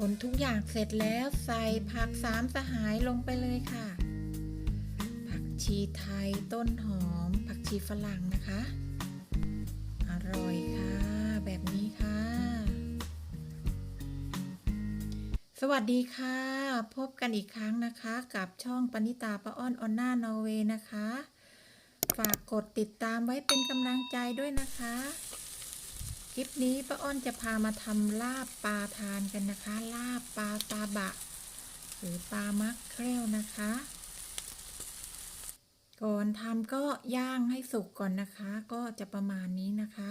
คนทุกอย่างเสร็จแล้วใส่ผักสามสหายลงไปเลยค่ะ ผักชีไทยต้นหอม ผักชีฝรั่งนะคะ อร่อยค่ะ แบบนี้ค่ะ สวัสดีค่ะ พบกันอีกครั้งนะคะ กับช่องปณิตาปะอ้อนออนหน้านอร์เวย์นะคะ ฝากกดติดตามไว้เป็นกำลังใจด้วยนะคะ คลิปนี้ป้าอ้อนจะพามาทำลาบปลาทานกันนะคะ ลาบปลาตาบะ หรือปลามักเครลนะคะ ก่อนทำก็ย่างให้สุกก่อนนะคะ ก็จะประมาณนี้นะคะ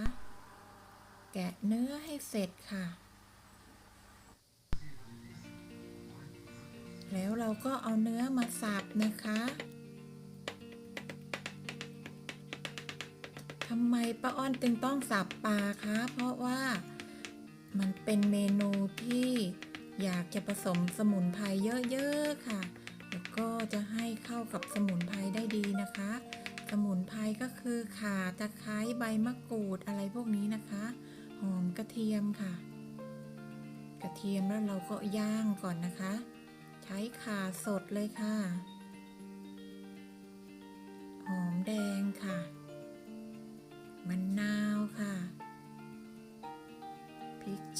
แกะเนื้อให้เสร็จค่ะ แล้วเราก็เอาเนื้อมาสับนะคะ ทำไมป้าอ้อนจึงต้องสับปลาคะ เพราะว่ามันเป็นเมนูที่อยากจะผสมสมุนไพรเยอะๆค่ะ แล้วก็จะให้เข้ากับสมุนไพรได้ดีนะคะ สมุนไพรก็คือข่าตะไคร้ใบมะกรูดอะไรพวกนี้นะคะ หอมกระเทียมค่ะ กระเทียมแล้วเราก็ย่างก่อนนะคะ ใช้ข่าสดเลยค่ะ หอมแดงค่ะ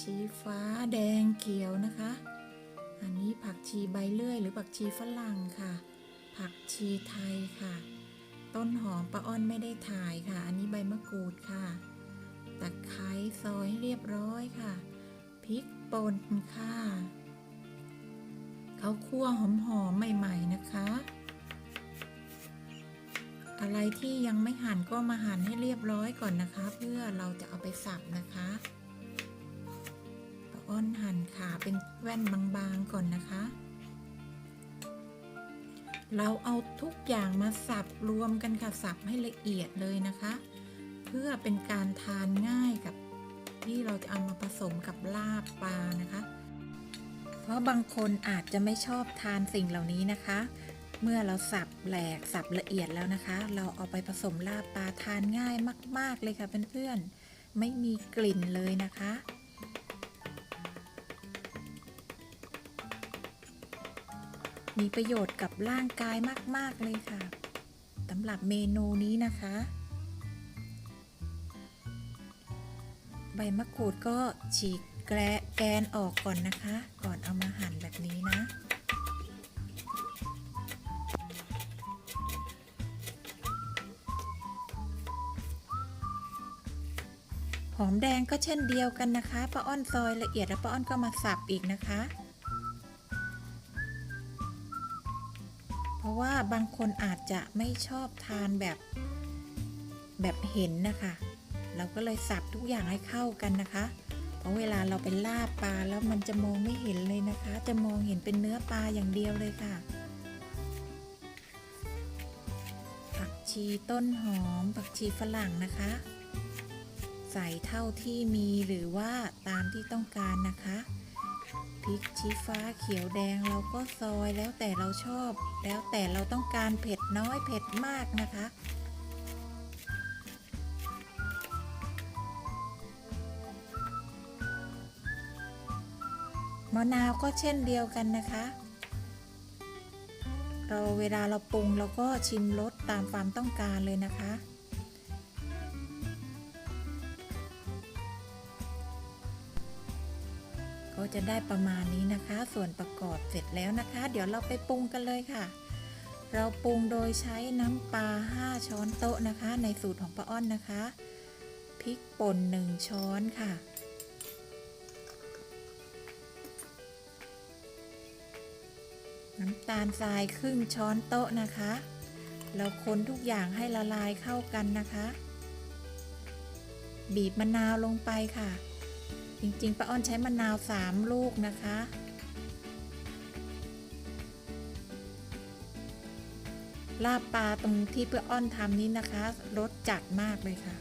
ชีฟ้าแดงเขียวนะคะ อันนี้ผักชีใบเลื่อย หรือผักชีฝรั่งค่ะ ผักชีไทยค่ะ ต้นหอมปลาอ้อนไม่ได้ถ่ายค่ะ อันนี้ใบมะกรูดค่ะตะไคร้ซอยให้เรียบร้อยค่ะพริกป่นค่ะเขาคั่วหอมๆใหม่ๆนะคะ อะไรที่ยังไม่หั่นก็มาหั่นให้เรียบร้อยก่อนนะคะ เพื่อเราจะเอาไปสับนะคะ้อนหั่นขาเป็นแว่นบางๆก่อนนะคะ เราเอาทุกอย่างมาสับรวมกันค่ะสับให้ละเอียดเลยนะคะ เพื่อเป็นการทานง่ายกับที่เราจะเอามาผสมกับลาบปลานะคะ เพราะบางคนอาจจะไม่ชอบทานสิ่งเหล่านี้นะคะ เมื่อเราสับแหลกสับละเอียดแล้วนะคะ เราเอาไปผสมลาบปลาทานง่ายมาก ๆเลยค่ะเพื่อนๆไม่มีกลิ่นเลยนะคะ มีประโยชน์กับร่างกายมาก ๆ เลยค่ะสำหรับเมนูนี้นะคะ ใบมะกรูดก็ฉีกแกแกนออกก่อนนะคะ ก่อนเอามาหั่นแบบนี้นะ หอมแดงก็เช่นเดียวกันนะคะป้าอ้อนซอยละเอียดแล้วป้าอ้อนก็มาสับอีกนะคะ ว่าบางคนอาจจะไม่ชอบทานแบบแบบเห็นนะคะ เราก็เลยสับทุกอย่างให้เข้ากันนะคะ เพราะเวลาเราไปล่าปลาแล้วมันจะมองไม่เห็นเลยนะคะ จะมองเห็นเป็นเนื้อปลาอย่างเดียวเลยค่ะ ผักชีต้นหอม ผักชีฝรั่งนะคะ ใส่เท่าที่มีหรือว่าตามที่ต้องการนะคะ พริกชี้ฟ้าเขียวแดงเราก็ซอยแล้วแต่เราชอบ แล้วแต่เราต้องการเผ็ดน้อยเผ็ดมากนะคะ มะนาวก็เช่นเดียวกันนะคะ เราเวลาเราปรุงเราก็ชิมรสตามความต้องการเลยนะคะ ก็จะได้ประมาณนี้นะคะ ส่วนประกอบเสร็จแล้วนะคะ เดี๋ยวเราไปปรุงกันเลยค่ะ เราปรุงโดยใช้น้ำปลา 5 ช้อนโต๊ะนะคะ ในสูตรของป้าอ้อนนะคะพริกป่น 1 ช้อนค่ะ น้ำตาลทรายครึ่งช้อนโต๊ะนะคะ เราคนทุกอย่างให้ละลายเข้ากันนะคะ บีบมะนาวลงไปค่ะ จริงๆป้าอ้อนใช้มะนาวสามลูกนะคะ ลาบปลาตรงที่เพื่ออ้อนทำนี้นะคะรสจัดมากเลยค่ะ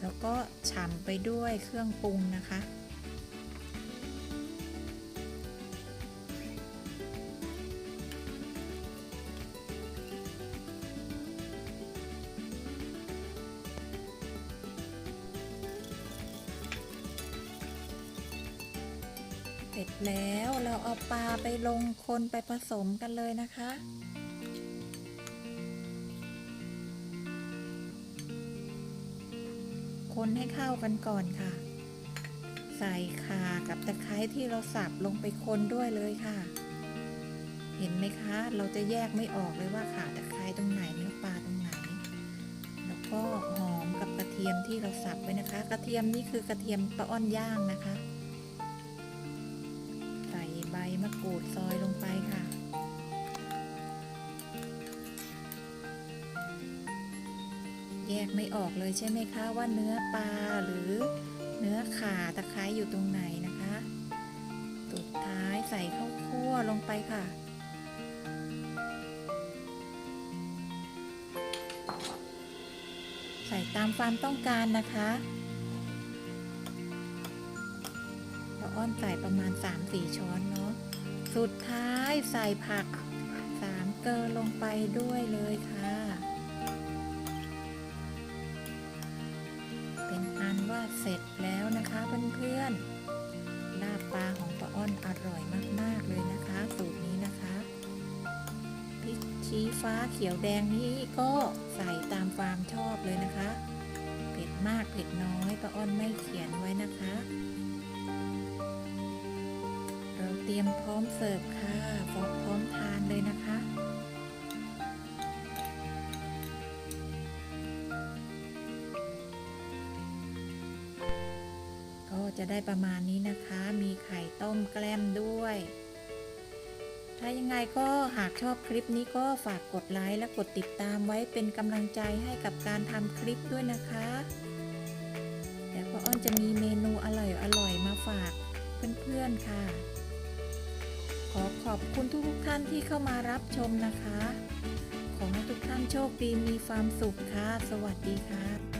แล้วก็ฉ่ำไปด้วยเครื่องปรุงนะคะ ร็จแล้วเราเอาปลาไปลงคนไปผสมกันเลยนะคะ คนให้เข้ากันก่อนค่ะ ใส่ข่ากับตะไคร้ที่เราสับลงไปคนด้วยเลยค่ะ เห็นไหมคะ เราจะแยกไม่ออกเลยว่าข่าตะไคร้ตรงไหนเนื้อปลาตรงไหน แล้วก็หอมกับกระเทียมที่เราสับไว้นะคะ กระเทียมนี่คือกระเทียมปลาอ้อนย่างนะคะ กรูดซอยลงไปค่ะ แยกไม่ออกเลยใช่ไหมคะว่าเนื้อปลาหรือเนื้อขาตะไคร้อยู่ตรงไหนนะคะสุดท้ายใส่ข้าวคั่วลงไปค่ะใส่ตามความต้องการนะคะเราอ้อนใส่ประมาณ 3-4 ช้อนเนาะ สุดท้ายใส่ผัก3เกลอลงไปด้วยเลยค่ะ เป็นอันว่าเสร็จแล้วนะคะเพื่อนๆ ลาบปลาของป้าอ้อนอร่อยมากๆเลยนะคะ สูตรนี้นะคะพริกชี้ฟ้าเขียวแดงนี้ก็ใส่ตามความชอบเลยนะคะ เผ็ดมากเผ็ดน้อยป้าอ้อนไม่เขียนไว้นะคะ เตรียมพร้อมเสิร์ฟค่ะพร้อมพร้อมทานเลยนะคะ ก็จะได้ประมาณนี้นะคะ มีไข่ต้มแกล้มด้วย ถ้ายังไงก็หากชอบคลิปนี้ก็ฝากกดไลค์และกดติดตามไว้เป็นกำลังใจให้กับการทำคลิปด้วยนะคะเดี๋ยวพ่ออ้อนจะมีเมนูอร่อยๆมาฝากเพื่อนๆค่ะ ขอขอบคุณทุกๆท่านที่เข้ามารับชมนะคะ ขอให้ทุกท่านโชคดีมีความสุขค่ะ สวัสดีค่ะ